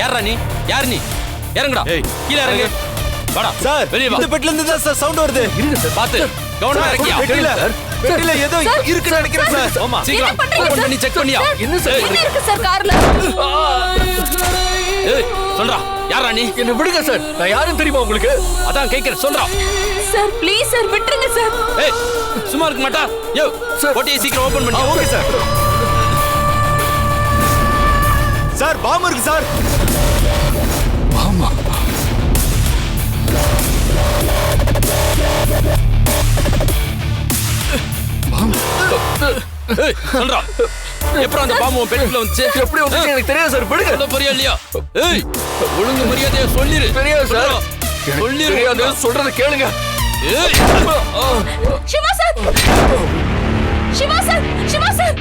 யாரா நீ? யார் நீ? இறங்குடா. ஏய், கீழே இறங்கு. வாடா. சார் வெளியே வா. இந்த பெட்டில இருந்து தான் சார் சவுண்ட் வருது. பாத்து கவனமா இறங்கியா பெட்டில பெட்டில ஏதோ இருக்குன்னு நினைக்கிறேன் சார். ஆமா. சீக்கிரம். சார்? பண்ணி செக் பண்ணியா? என்ன சார்? என்ன இருக்கு சார் கார்ல? ஏய் சொல்றா. யாரா நீ? என்ன விடுங்க சார். நான் யாரும் தெரியுமா உங்களுக்கு? அதான் கேக்குறேன். சொல்றா. சார் ப்ளீஸ் சார் விட்டுருங்க சார். ஏய் சும்மா இருக்க மாட்டா. யோ போட்டியை சீக்கிரம் ஓபன் பண்ணி ஓகே சார். சார் பாம்பு இருக்கு சார். சொல்றா. எப்பறம் அந்த பாம்பு உன் பெட்டில வந்துச்சு? எப்படி வந்துச்சு? எனக்கு தெரியாது சார். விடுங்க சொல்ல போறியா இல்லையா? ஏய் ஒழுங்கு மரியாதையா சொல்லிரு. தெரியாது சார். சொல்லிரு சொல்றத கேளுங்க. ஏய். Siva sir. Siva sir. Siva sir.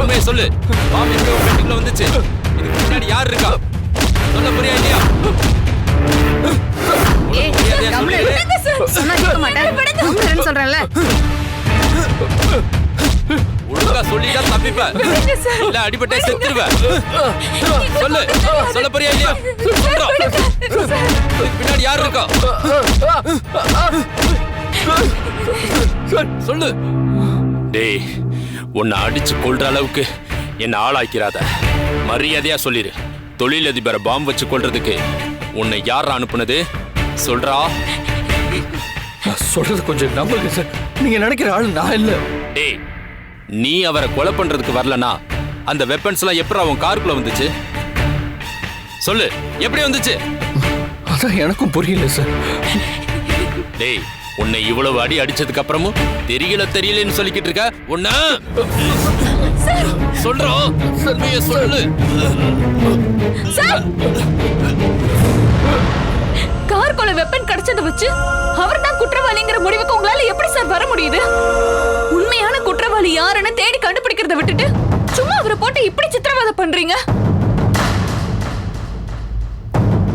உண்மையை சொல்லு. பாம்பு எங்க உன் பெட்டிக்குள்ள வந்துச்சு? இதுக்கு முன்னாடி யார் இருக்கா? சொல்ல போறியா இல்லையா? ஏய், மரியாதையா கம்முனு சொல்லிரு. இரு. சொன்னா கேட்க சொல்றேன்ல. ஒழுங்கா சொல்லிட்டா தப்பிப்ப இல்ல அடிபட்டே செத்துருவ சொல்லு சொல்ல போறியா இல்லையா பின்னாடி யார் இருக்கா சொல்லு டேய் உன்னை அடிச்சு கொல்ற அளவுக்கு என்ன ஆளாக்கிறாத மரியாதையா சொல்லிரு தொழிலதிபரை பாம்பு வச்சு கொல்றதுக்கு உன்னை யார் அனுப்புனது? சொல்றா. நான் சொல்றது கொஞ்சம் நம்புங்க சார். நீங்க நினைக்கிற ஆள் நான் இல்ல. டேய் நீ அவரை கொலை பண்றதுக்கு வரலனா அந்த வெப்பன்ஸ் எல்லாம் எப்படி அவன் காருக்குள்ள வந்துச்சு? சொல்லு எப்படி வந்துச்சு? அதான் எனக்கும் புரியல சார். டேய் உன்னை இவ்வளவு அடி அடிச்சதுக்கு அப்புறமும் தெரியல தெரியலன்னு சொல்லிக்கிட்டு இருக்க? உன்ன? சொல்றோம் சொல்லு. கார் கார்க்குள்ள வெப்பன் கிடைச்சதை வச்சு அவர் தான் குற்றவாளிங்கிற முடிவுக்கு உங்களால எப்படி சார் வர முடியுது? உண்மையான குற்றவாளி யாருன்னு தேடி கண்டுபிடிக்கிறத விட்டுட்டு சும்மா அவரை போட்டு இப்படி சித்திரவதை பண்றீங்க?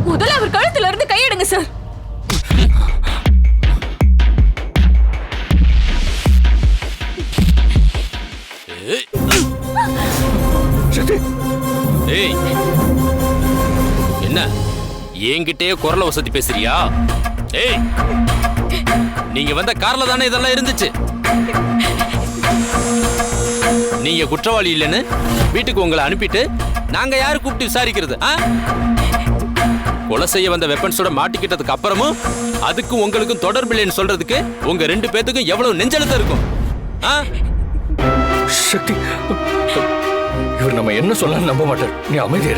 முதல்ல அவர் கழுத்துல இருந்து என்கிட்டயே குரல வசதி பேசுறியா ஏய் நீங்க வந்த கார்ல தானே இதெல்லாம் இருந்துச்சு நீங்க குற்றவாளி இல்லைன்னு வீட்டுக்கு உங்களை அனுப்பிட்டு நாங்க யாரு கூப்பிட்டு விசாரிக்கிறது ஆ? கொலை செய்ய வந்த வெப்பன்ஸோட மாட்டிக்கிட்டதுக்கு அப்புறமும் அதுக்கும் உங்களுக்கும் தொடர்பு இல்லைன்னு சொல்றதுக்கு உங்க ரெண்டு பேத்துக்கும் எவ்வளவு நெஞ்செழுத்தம் இருக்கும் ஆ? சக்தி இவர் நம்ம என்ன சொன்னாலும் நம்ப மாட்டார் நீ அமைதியா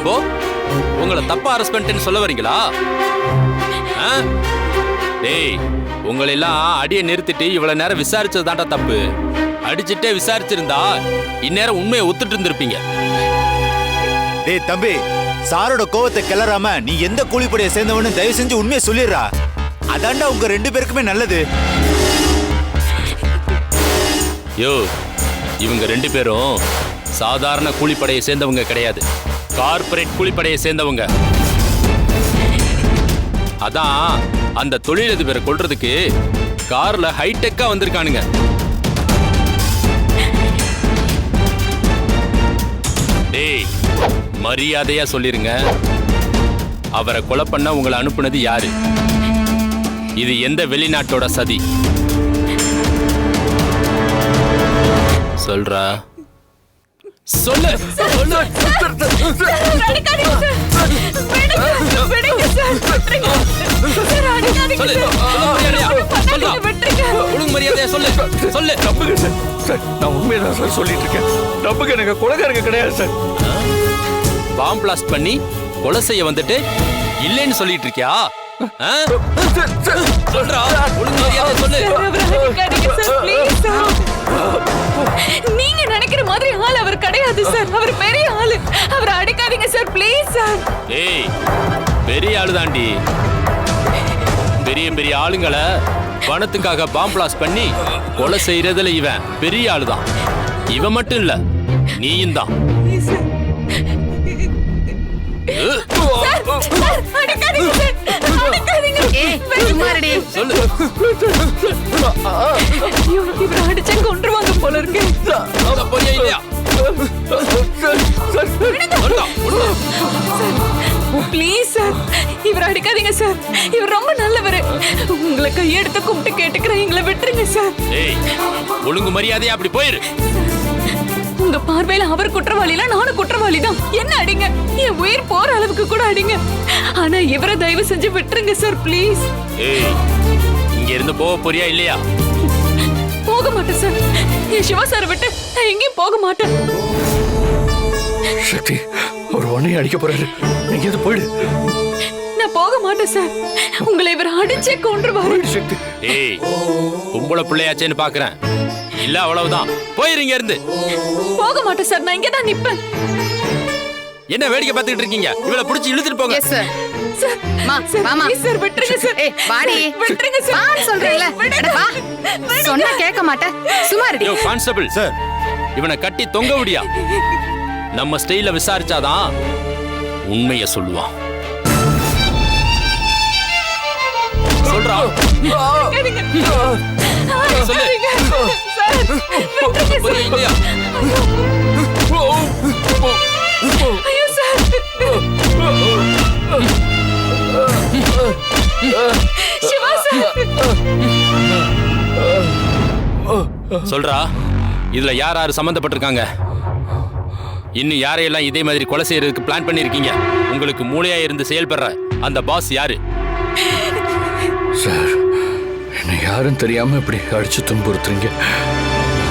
அப்போ உங்களை தப்பா அரெஸ்ட் பண்ணிட்டேன்னு சொல்ல வரீங்களா? டேய் உங்களை எல்லாம் அடியை நிறுத்திட்டு இவ்வளவு நேரம் விசாரிச்சது தாண்டா தப்பு. அடிச்சிட்டே விசாரிச்சிருந்தா இந்நேரம் உண்மையை ஒத்துட்டு இருந்திருப்பீங்க. டேய் தம்பி சாரோட கோவத்தை கிளறாம நீ எந்த கூலிப்படையை சேர்ந்தவனு தயவு செஞ்சு உண்மையை சொல்லிடுறா. அதாண்டா உங்க ரெண்டு பேருக்குமே நல்லது. யோ இவங்க ரெண்டு பேரும் சாதாரண கூலிப்படையை சேர்ந்தவங்க கிடையாது. கார்ப்பரேட் கூலிப்படையை சேர்ந்தவங்க. அதான் அந்த தொழிலதிபரை கொள்றதுக்கு கார்ல ஹைடெக்கா வந்திருக்கானுங்க. டேய் மரியாதையா சொல்லிருங்க. அவரை கொலை பண்ண உங்களை அனுப்புனது யாரு? இது எந்த வெளிநாட்டோட சதி? சொல்றா. சொல்லு. சொல்ல. சொல்லு. சொல்லு. நம்புங்க சார். சார் நான் உண்மையை தான் சார் சொல்லிட்டு இருக்கேன் நம்புங்க எனக்கு கொலைகாரங்க கிடையாது சார். பாம் பிளாஸ்ட் பண்ணி கொலை செய்ய வந்துட்டு இல்லைன்னு சொல்லிட்டு இருக்கியா? சொல்றா. ஒழுங்கு மரியாதை சொல்லு. நீங்க நினைக்கிற மாதிரி ஆள் அவர் கிடையாது சார் அவர் பெரிய ஆளு. அவரை அடிக்காதீங்க சார் ப்ளீஸ் சார் ஏய் பெரிய ஆளு தாண்டி பெரிய பெரிய ஆளுங்களை பணத்துக்காக பாம் பிளாஸ்ட் பண்ணி கொலை செய்யறதுல இவன் பெரிய ஆளுதான். இவன் மட்டும் இல்ல நீயும் தான். அடிக்காதீங்க ஏய், சும்மா இருடி. சொல்லு இவரை அடிச்சா கொண்டுருவாங்க போல இருக்கு சொல்ல போறியா இல்லையா சொல்லுடா, சொல்லு. ப்ளீஸ் சார் இவர் அடிக்காதீங்க சார் இவர் ரொம்ப நல்லவர் உங்களை கையெடுத்து கும்பிட்டு கேட்டுக்கிறேன் எங்களை விட்டுருங்க சார் ஏய் ஒழுங்கு மரியாதையா அப்படி போயிரு உங்க பார்வையில அவர் குற்றவாளில நானும் குற்றவாளி தான் என்ன அடிங்க? என் உயிர் போற அளவுக்கு கூட அடிங்க. ஆனா இவரை தயவு செஞ்சு விட்டுருங்க சார் ப்ளீஸ் ஏய் இங்க இருந்து போக போறியா இல்லையா? போக மாட்டேன் சார் என் சிவா சார் விட்டு நான் எங்கேயும் போக மாட்டேன். சக்தி ஒரு உன்னையும் அடிக்க போறாரு. நீங்க எது போயிடு. நான் போக மாட்டேன் சார் உங்களை இவர் அடிச்சே கொன்றுவாரு. சக்தி. ஏய் பொம்பளை பிள்ளையாச்சேன்னு பாக்குறேன். இல்ல அவ்வளவுதான். போயிரு இங்க இருந்து போக மாட்டேன் சார். நான் இங்கே தான் நிப்பேன். என்ன வேடிக்கை பார்த்துக்கிட்டு இருக்கீங்க? இவளை புடிச்சு இழுத்துட்டு போங்க. எஸ் சார் மா please சார் விட்டுருங்க சார். ஏய் வாடி. விட்டுருங்க சார். வா சொல்றேன்ல. விடுங்க. அட வா. விடுங்க. சொன்னா கேட்க மாட்டேன். சும்மா இருடி. யோ கான்ஸ்டபிள் சார். இவனை கட்டி தொங்க விடியா. நம்ம ஸ்டைல விசாரிச்சாதான் உண்மைய சொல்லுவான். சொல்றா. சொல்லு. சார் விட்டுருங்க புரியுது இல்லையா? ஐயோ சார். சிவா சார். சொல்றா இதுல யார் யார் சம்பந்தப்பட்டிருக்காங்க? இன்னும் யாரையெல்லாம் இதே மாதிரி கொலை செய்யறதுக்கு பிளான் பண்ணிருக்கீங்க? உங்களுக்கு மூளையா இருந்து செயல்படுற அந்த பாஸ் யாரு? சார். யாரும் தெரியாம இப்படி அடிச்சு துன்புறுத்துறீங்க.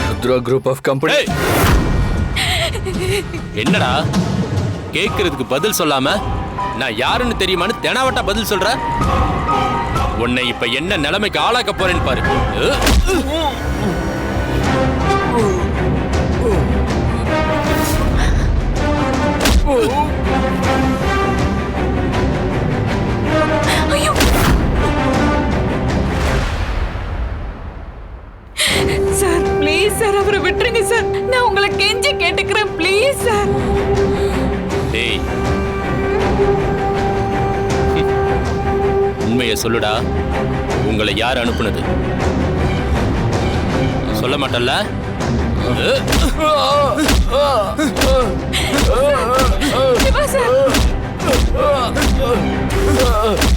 ருத்ரா குரூப் ஆஃப் கம்பெனி என்னடா? கேக்குறதுக்கு பதில் சொல்லாம நான் யாருன்னு தெரியுமான்னு தெனாவட்டா பதில் சொல்ற? உன்னை இப்ப என்ன நிலைமைக்கு ஆளாக்க போறேன்னு பாரு. சொல்லுடா. உங்களை யார் அனுப்புனது? சொல்ல மாட்டல்ல?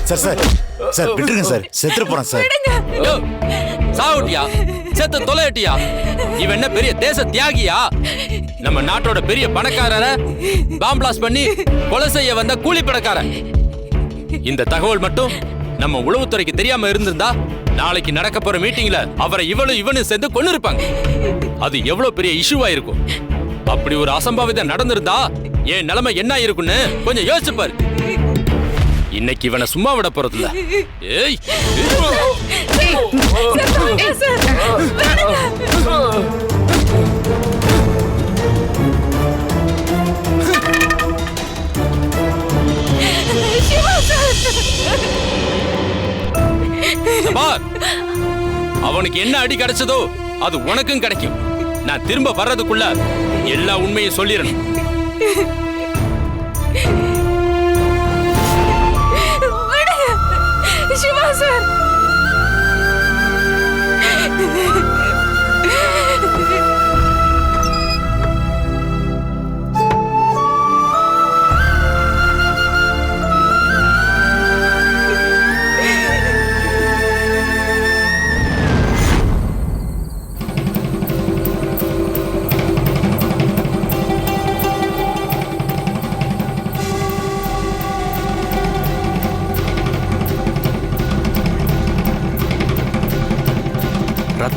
சார் சார் சார் விட்டுருங்க சார். செத்துட்டு போறேன் சார். யோ, சாவுட்டியா? செத்து தொலையட்டியா? இவன் என்ன பெரிய தேச தியாகியா? நம்ம நாட்டோட பெரிய பணக்காரர பாம்பிளாஸ் பண்ணி கொலை செய்ய வந்த கூலி பணக்காரன். இந்த தகவல் மட்டும் நம்ம உளவுத்துறைக்கு தெரியாம இருந்திருந்தா நாளைக்கு நடக்க போற மீட்டிங்ல அவரை இவளும் இவனும் சேர்ந்து கொண்டு இருப்பாங்க அது எவ்வளவு பெரிய இஷ்யூவா இருக்கும். அப்படி ஒரு அசம்பாவிதம் நடந்திருந்தா என் நிலைமை என்ன இருக்குன்னு கொஞ்சம் யோசிச்சு பாரு. இன்னைக்கு இவனை சும்மா விட போறதில்ல. ஏய் சிவா சார். பார். அவனுக்கு என்ன அடி கிடைச்சதோ அது உனக்கும் கிடைக்கும். நான் திரும்ப வர்றதுக்குள்ள எல்லா உண்மையும் சொல்லிடணும்.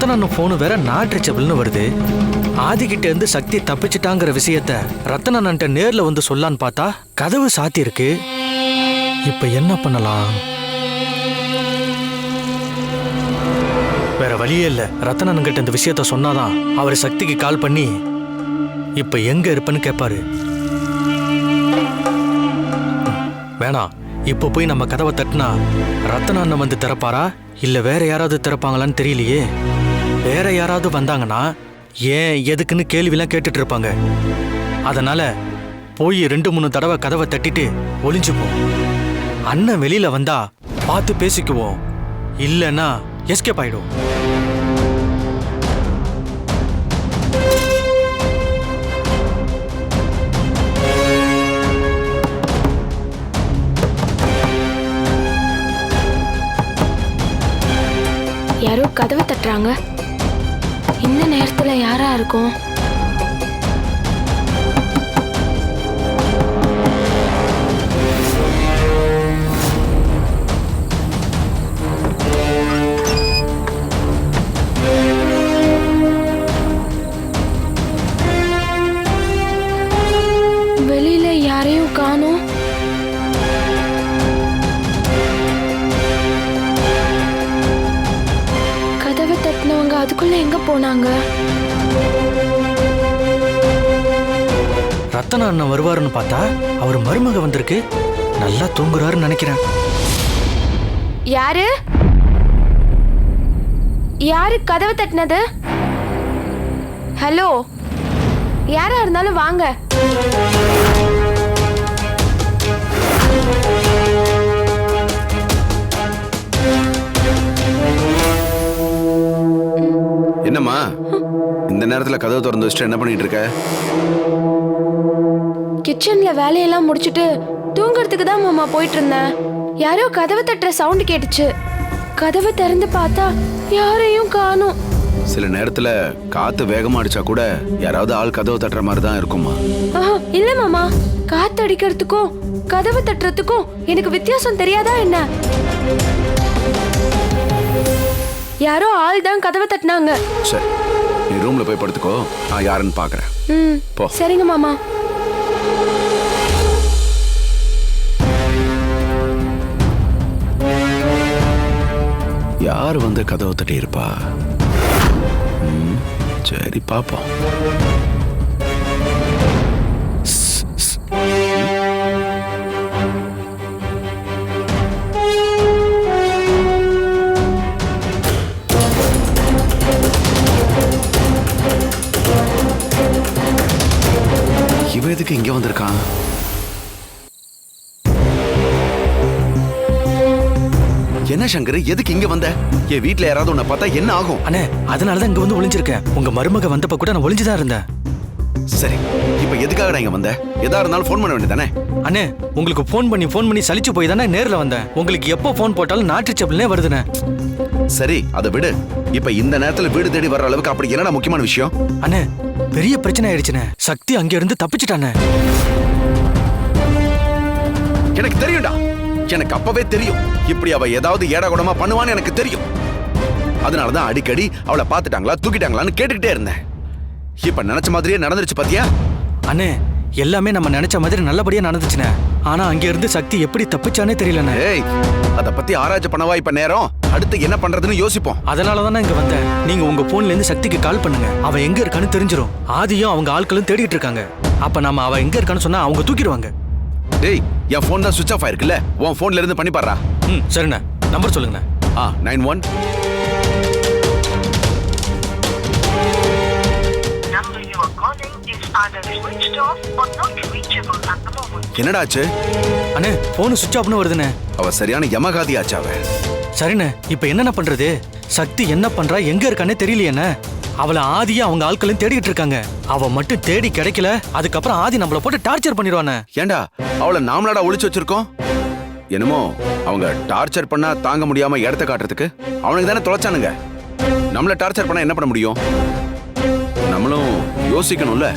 ரத்தனன் ஃபோனு வேற நாட் ரீச்சபிள்னு வருது. ஆதிக்கிட்ட இருந்து சக்தி தப்பிச்சிட்டாங்கிற விஷயத்த ரத்தனன்ட்ட நேர்ல வந்து சொல்லான்னு பார்த்தா கதவு சாத்தி இருக்கு. இப்ப என்ன பண்ணலாம்? வேற வழியே இல்ல. ரத்தனன் கிட்ட இந்த விஷயத்த சொன்னாதான் அவர் சக்திக்கு கால் பண்ணி இப்ப எங்க இருப்பன்னு கேட்பாரு வேணாம் இப்போ போய் நம்ம கதவை தட்டினா ரத்தன அண்ணன் வந்து திறப்பாரா? இல்ல வேற யாராவது திறப்பாங்களான்னு தெரியலையே? வேற யாராவது வந்தாங்கன்னா ஏன் எதுக்குன்னு கேள்விலாம் கேட்டுட்டு இருப்பாங்க. அதனால போய் ரெண்டு மூணு தடவை கதவை தட்டிட்டு ஒளிஞ்சுப்போம். அண்ணன் வெளியில வந்தா பார்த்து பேசிக்குவோம். இல்லைன்னா எஸ்கேப் ஆயிடும் யாரோ கதவை தட்டுறாங்க. இருக்கும். வெளியில யாரையும் காணும். கதவை தட்டினவங்க அதுக்குள்ள எங்க போனாங்க? ரத்தன அண்ணன் வருவாருன்னு பார்த்தா அவர் மருமக வந்திருக்கு. நல்லா தூங்குறாருன்னு நினைக்கிறேன். யாரு? யாரு கதவை தட்டினது? ஹலோ? யாரா இருந்தாலும் வாங்க. என்னம்மா? இந்த நேரத்துல கதவு திறந்து வச்சுட்டு என்ன பண்ணிட்டு இருக்க? கிச்சன்ல வேலையெல்லாம் முடிச்சிட்டு தூங்குறதுக்கு தான் மாமா போயிட்டு இருந்தேன் யாரோ கதவை தட்டுற சவுண்ட் கேட்டுச்சு. கதவை திறந்து பார்த்தா யாரையும் காணோம். சில நேரத்துல காத்து வேகமா அடிச்சா கூட யாராவது ஆள் கதவு தட்டுற மாதிரி தான் இருக்குமா இல்ல மாமா. காத்து அடிக்கிறதுக்கும் கதவை தட்டுறதுக்கும் எனக்கு வித்தியாசம் தெரியாதா என்ன? யாரோ ஆள் தான் கதவை தட்டினாங்க. சரி நீ ரூம்ல போய் படுத்துக்கோ. நான் யாருன்னு பாக்குறேன். ம் போ. சரிங்க மாமா. யார் வந்து கதவு தட்டி இருப்பா? சரி பாப்போம். இவ இவன் எதுக்கு இங்க வந்திருக்கான்? என்ன சங்கர் எதுக்கு இங்க வந்த? என் வீட்ல யாராவது உன்னை பார்த்தா என்ன ஆகும்? அண்ணே அதனால தான் இங்க வந்து ஒளிஞ்சிருக்கேன். உங்க மருமக வந்தப்ப கூட நான் ஒளிஞ்சுதான் இருந்தேன். சரி இப்ப எதுக்காக இங்க வந்த? எதா இருந்தாலும் ஃபோன் பண்ண வேண்டியதானே அண்ணே உங்களுக்கு ஃபோன் பண்ணி ஃபோன் பண்ணி சலிச்சு போய் தானே நேர்ல வந்தேன். உங்களுக்கு எப்போ ஃபோன் போட்டாலும் நாட்டுச்சப்பல்னே வருதுண்ணே. சரி அதை விடு. இப்ப இந்த நேரத்துல வீடு தேடி வர்ற அளவுக்கு அப்படி என்னடா முக்கியமான விஷயம்? அண்ணே பெரிய பிரச்சனை ஆயிடுச்சுண்ணே. சக்தி அங்க இருந்து தப்பிச்சிட்டானே. எனக்கு தெரியும்டா. எனக்கு அப்பவே தெரியும். இப்படி அவ ஏதாவது ஏடா கூடமா பண்ணுவான்னு எனக்கு தெரியும். அதனாலதான் அடிக்கடி அவளை பார்த்துட்டாங்களா தூக்கிட்டாங்களான்னு கேட்டுக்கிட்டே இருந்தேன். இப்ப நினைச்ச மாதிரியே நடந்துருச்சு பாத்தியா? அண்ணே எல்லாமே நம்ம நினைச்ச மாதிரி நல்லபடியா நடந்துச்சுண்ணே. ஆனா அங்க இருந்து சக்தி எப்படி தப்பிச்சானே தெரியலண்ணே. ஏய் அத பத்தி ஆராய்ச்சி பண்ணவா இப்ப நேரம்? அடுத்து என்ன பண்றதுன்னு யோசிப்போம். அதனால தானே இங்க வந்தேன். நீங்க உங்க போன்ல இருந்து சக்திக்கு கால் பண்ணுங்க. அவ எங்க இருக்கான்னு தெரிஞ்சிரும். ஆதியும் அவங்க ஆட்களும் தேடிட்டு இருக்காங்க. அப்ப நாம அவ எங்க இருக்கான்னு சொன்னா அவங்க தூக்கிடுவாங்க. டேய் என் ஃபோன் தான் சுவிச் ஆஃப் ஆயிருக்குல்ல? உன் ஃபோன்ல இருந்து பண்ணி பாடுறா ம் சரிண்ணே. நம்பர் சொல்லுங்கண்ணே. ஆ நைன் ஒன் moment. என்னடாச்சு அண்ணே போன் சுவிட்ச் ஆஃப்னு வருதுண்ணே. அவ சரியான யமகாதி ஆச்சு அவ? சரிண்ணே இப்ப என்னண்ணே பண்றது? சக்தி என்ன பண்றா எங்க இருக்கானே தெரியலையேண்ணே. அவளை ஆதியை அவங்க ஆட்களும் தேடிட்டு இருக்காங்க. அவ மட்டும் தேடி கிடைக்கல அதுக்கப்புறம் ஆதி நம்மள போட்டு டார்ச்சர் பண்ணிடுவானே. ஏண்டா அவளை நாமளாடா ஒளிச்சு வச்சிருக்கோம்? என்னமோ அவங்க டார்ச்சர் பண்ணா தாங்க முடியாம இடத்த காட்டுறதுக்கு அவனுக்கு தானே தொலைச்சானுங்க. நம்மள டார்ச்சர் பண்ணா என்ன பண்ண முடியும்? நம்மளும் யோசிக்கணும்ல.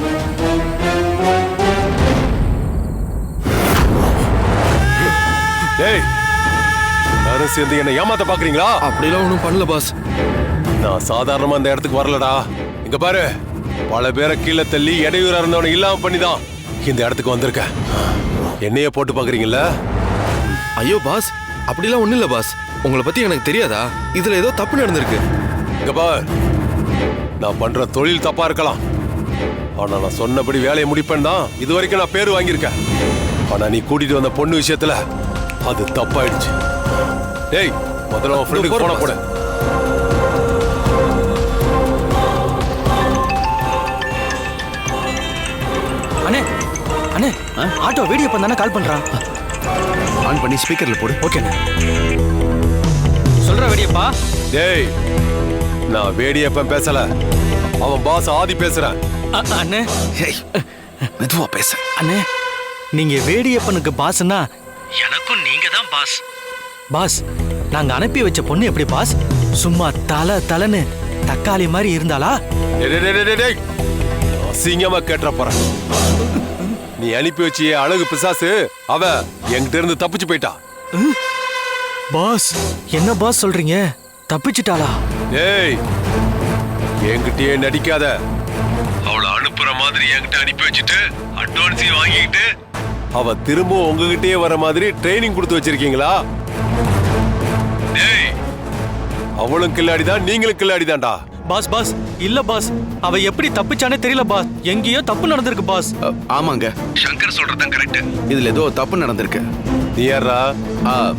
டேய் யாரும் சேர்ந்து என்ன ஏமாத்த பாக்குறீங்களா? அப்படிலாம் ஒன்றும் பண்ணல பாஸ். நான் சாதாரணமா இந்த இடத்துக்கு வரலடா. இங்க பாரு பல பேரை கீழே தள்ளி இடையூறா இருந்தவனை இல்லாம பண்ணிதான் இந்த இடத்துக்கு வந்திருக்கேன் என்னைய போட்டு பாக்குறீங்கல்ல? ஐயோ பாஸ் அப்படிலாம் ஒன்றும் இல்லை பாஸ் உங்களை பத்தி எனக்கு தெரியாதா? இதுல ஏதோ தப்பு நடந்திருக்கு. இங்க பார். நான் பண்ற தொழில் தப்பா இருக்கலாம். ஆனா நான் சொன்னபடி வேலையை முடிப்பேன் தான் இது வரைக்கும் நான் பேர் வாங்கியிருக்கேன். ஆனா நீ கூட்டிட்டு வந்த பொண்ணு விஷயத்துல அது தப்பாயிடுச்சு. டேய் முதல்ல உன் ஃப்ரெண்டுக்கு போன போட. ஆட்டோ வீடியோ பண்ணானே கால் பண்றான். ஆன் பண்ணி ஸ்பீக்கர்ல போடு. ஓகேண்ணே சொல்ற வெடியப்பா. டேய் நான் வேடியப்பன் பேசல. அவன் பாஸ் ஆதி பேசுறேன். அண்ணே. மெதுவா பேச. அண்ணே நீங்க வேடியப்பனுக்கு பாஸ்னா எனக்கும் நீங்க தான் பாஸ் பாஸ் நாங்க அனுப்பி வச்ச பொண்ணு எப்படி பாஸ் சும்மா தல தலன்னு தக்காளி மாதிரி இருந்தாளா. அசிங்கமா கேட்டுற போறேன். நீ அனுப்பி வச்சிய அழகு பிசாசு அவ என்கிட்ட இருந்து தப்பிச்சு போயிட்டா. பாஸ் என்ன பாஸ் சொல்றீங்க? தப்பிச்சிட்டாளா? டேய் என்கிட்டயே நடிக்காத. அவளை அனுப்புற மாதிரி என்கிட்ட அனுப்பி வச்சுட்டு அட்வான்ஸையும் வாங்கிக்கிட்டு அவ திரும்ப உங்ககிட்டயே வர மாதிரி ட்ரைனிங் கொடுத்து வச்சிருக்கீங்களா? அவளும் கில்லாடிதான் நீங்களும் கில்லாடிதான்டா பாஸ் பாஸ். இல்ல பாஸ். அவ எப்படி தப்பிச்சானே தெரியல பாஸ். எங்கேயோ தப்பு நடந்திருக்கு பாஸ். ஆமாங்க. சங்கர் சொல்றதுதான் கரெக்ட். இதுல ஏதோ தப்பு நடந்திருக்கு. நீ யாரா ஆ,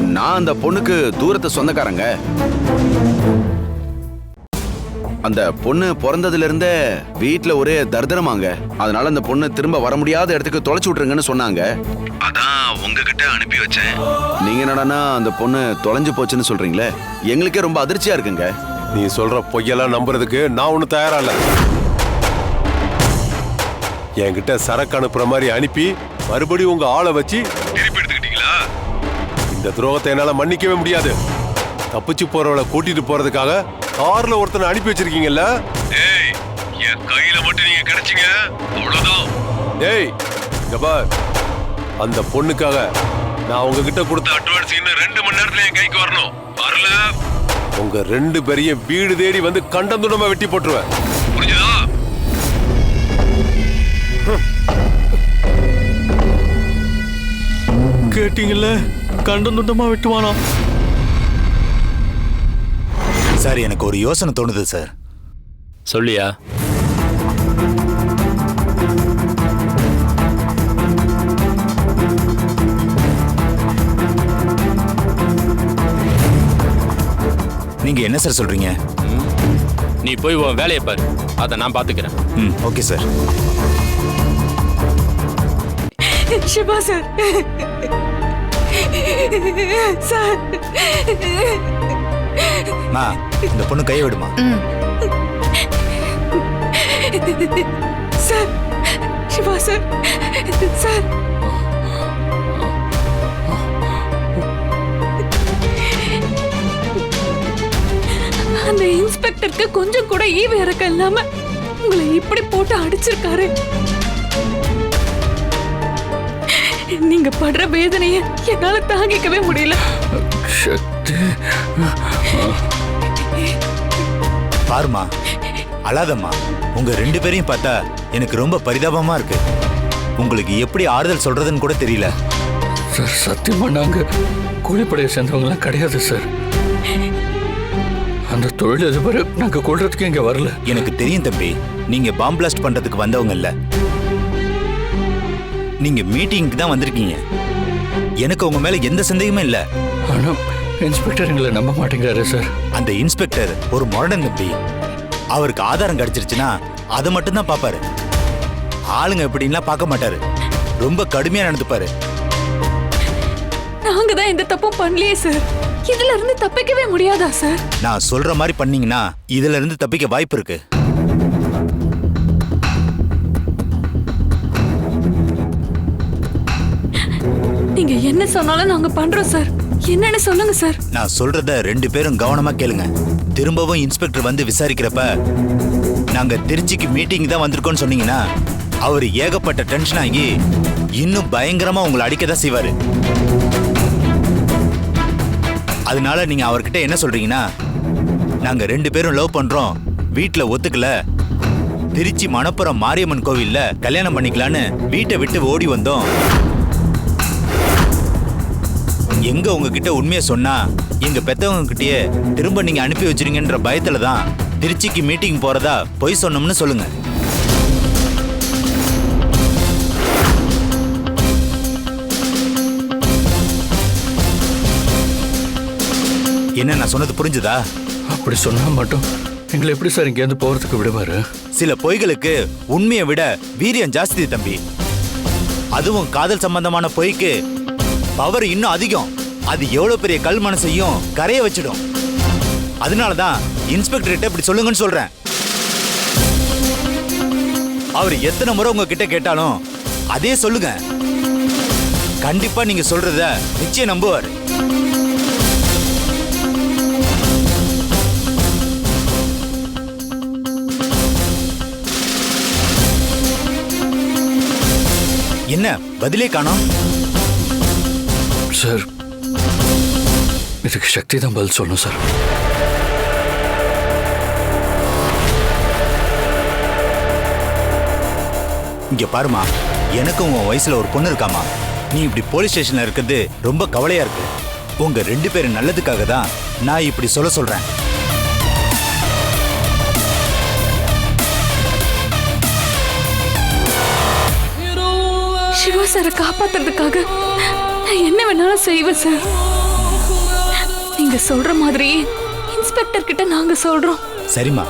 நான் அந்த பொண்ணுக்கு தூரத்து சொந்தக்காரங்க. அந்த பொண்ணு பிறந்ததுல இருந்தே வீட்ல ஒரே தர்தனமாங்க அதனால அந்த பொண்ணு திரும்ப வர முடியாத இடத்துக்கு தொலைச்சு விட்டுருங்கன்னு சொன்னாங்க. அதான் உங்ககிட்ட அனுப்பி வச்சேன். நீங்க என்னடான்னா அந்த பொண்ணு தொலைஞ்சு போச்சுன்னு சொல்றீங்களே? எங்களுக்கே ரொம்ப அதிர்ச்சியா இருக்குங்க. நீ சொல்ற பொய்யெல்லாம் நம்புறதுக்கு நான் ஒன்னும் தயாரா இல்ல. என்கிட்ட சரக்கு அனுப்புற மாதிரி அனுப்பி மறுபடியும் உங்க ஆளை வச்சு திருப்பி எடுத்துக்கிட்டீங்களா இந்த துரோகத்தை என்னால மன்னிக்கவே முடியாது. தப்பிச்சு போறவளை கூட்டிட்டு போறதுக்காக கார்ல ஒருத்தனை அனுப்பி வச்சிருக்கீங்கல்ல? டேய் என் கையில மட்டும் நீங்க கிடைச்சீங்க. அவ்வளவுதான். டேய் பார். அந்த பொண்ணுக்காக நான் உங்ககிட்ட கொடுத்த அட்வான்ஸ் இன்னும் ரெண்டு மணி நேரத்துல என் கைக்கு வரணும். வரல. உங்க ரெண்டு பேரையும் வீடு தேடி வந்து கண்டம் துண்டமா வெட்டி போட்டுருவேன் புரிஞ்சுதா? கேட்டீங்கல்ல? கண்டம் துண்டமா வெட்டுவானா? சார் எனக்கு ஒரு யோசனை தோணுது சார். சொல்லியா? என்ன சார் சொல்றீங்க? நீ போய் உன் வேலையை பாரு. அதை நான் பாத்துக்கிறேன். ம் okay sir Siva sir sir மா இந்த பொண்ணு கையை விடுமா? சார் சிவா சார் சார் அந்த இன்ஸ்பெக்டருக்கு கொஞ்சம் கூட ஈவு இறக்கம் இல்லாம உங்களை இப்படி போட்டு அடிச்சிருக்காரு. நீங்க படுற வேதனைய என்னால தாங்கிக்கவே முடியல. பாருமா அழாதம்மா. உங்க ரெண்டு பேரையும் பார்த்தா எனக்கு ரொம்ப பரிதாபமா இருக்கு. உங்களுக்கு எப்படி ஆறுதல் சொல்றதுன்னு கூட தெரியல. சார் சத்தியமா நாங்க கூலிப்படையை சேர்ந்தவங்களாம் கிடையாது சார். அந்த தொழிலதிபர் நாங்க கொள்றதுக்கு இங்க வரல. எனக்கு தெரியும் தம்பி. நீங்க பாம் பிளாஸ்ட் பண்றதுக்கு வந்தவங்க இல்ல. நீங்க மீட்டிங்க்கு தான் வந்திருக்கீங்க. எனக்கு உங்க மேல எந்த சந்தேகமே இல்ல. ஆனா இன்ஸ்பெக்டர் எங்களை நம்ப மாட்டேங்கிறாரு சார் அந்த இன்ஸ்பெக்டர் ஒரு முரடன் தம்பி. அவருக்கு ஆதாரம் கிடைச்சிருச்சுன்னா அதை மட்டும் தான் பாப்பாரு ஆளுங்க எப்படின்லாம் பார்க்க மாட்டாரு. ரொம்ப கடுமையா நடந்துப்பாரு. நாங்க தான் எந்த தப்பும் பண்ணலையே சார் இதுல இருந்து தப்பிக்கவே முடியாதா சார்? நான் சொல்ற மாதிரி பண்ணீங்கன்னா இதுல இருந்து தப்பிக்க வாய்ப்பு இருக்கு. நீங்க என்ன சொன்னாலும் நாங்க பண்றோம் சார். என்னன்னு சொல்லுங்க சார். நான் சொல்றத ரெண்டு பேரும் கவனமா கேளுங்க. திரும்பவும் இன்ஸ்பெக்டர் வந்து விசாரிக்கிறப்ப நாங்க திருச்சிக்கு மீட்டிங் தான் வந்திருக்கோம்னு சொன்னீங்கன்னா அவர் ஏகப்பட்ட டென்ஷன் ஆகி இன்னும் பயங்கரமா உங்களை அடிக்க தான் செய்வாரு. அதனால நீங்க அவர்கிட்ட என்ன சொல்றீங்கன்னா நாங்க ரெண்டு பேரும் லவ் பண்றோம். வீட்டுல ஒத்துக்கல. திருச்சி மணப்புறம் மாரியம்மன் கோவில்ல கல்யாணம் பண்ணிக்கலான்னு வீட்டை விட்டு ஓடி வந்தோம். எங்க உங்ககிட்ட உண்மையை சொன்னா எங்க பெத்தவங்க கிட்டயே திரும்ப நீங்க அனுப்பி வச்சிருங்கன்ற பயத்துல தான் திருச்சிக்கு மீட்டிங் போறதா பொய் சொன்னோம்னு சொல்லுங்க. என்ன நான் சொன்னது புரிஞ்சுதா? அப்படி சொன்னா மட்டும் எங்களை எப்படி சார் இங்கேருந்து போறதுக்கு விடுவாரு? சில பொய்களுக்கு உண்மையை விட வீரியம் ஜாஸ்தி தம்பி. அதுவும் காதல் சம்பந்தமான பொய்க்கு பவர் இன்னும் அதிகம். அது எவ்வளவு பெரிய கல் மனசையும் கரைய வச்சிடும். அதனால தான் இன்ஸ்பெக்டர்கிட்ட இப்படி சொல்லுங்கன்னு சொல்றேன். அவர் எத்தனை முறை உங்ககிட்ட கேட்டாலும் அதே சொல்லுங்க. கண்டிப்பா நீங்க சொல்றத நிச்சயம் நம்புவார். என்ன பதிலே காணோம்? சார் இதுக்கு சக்தி தான் பதில் சொல்லணும் சார். இங்க பாருமா எனக்கும் உன் வயசுல ஒரு பொண்ணு இருக்காமா? நீ இப்படி போலீஸ் ஸ்டேஷன்ல இருக்கிறது ரொம்ப கவலையா இருக்கு. உங்க ரெண்டு பேரும் நல்லதுக்காக தான் நான் இப்படி சொல்ல சொல்றேன். சிவா சாரை காப்பாத்துறதுக்காக நான் என்ன வேணாலும் செய்வேன் சார். நீங்க சொல்ற மாதிரியே இன்ஸ்பெக்டர் கிட்ட நாங்க சொல்றோம். சரிம்மா.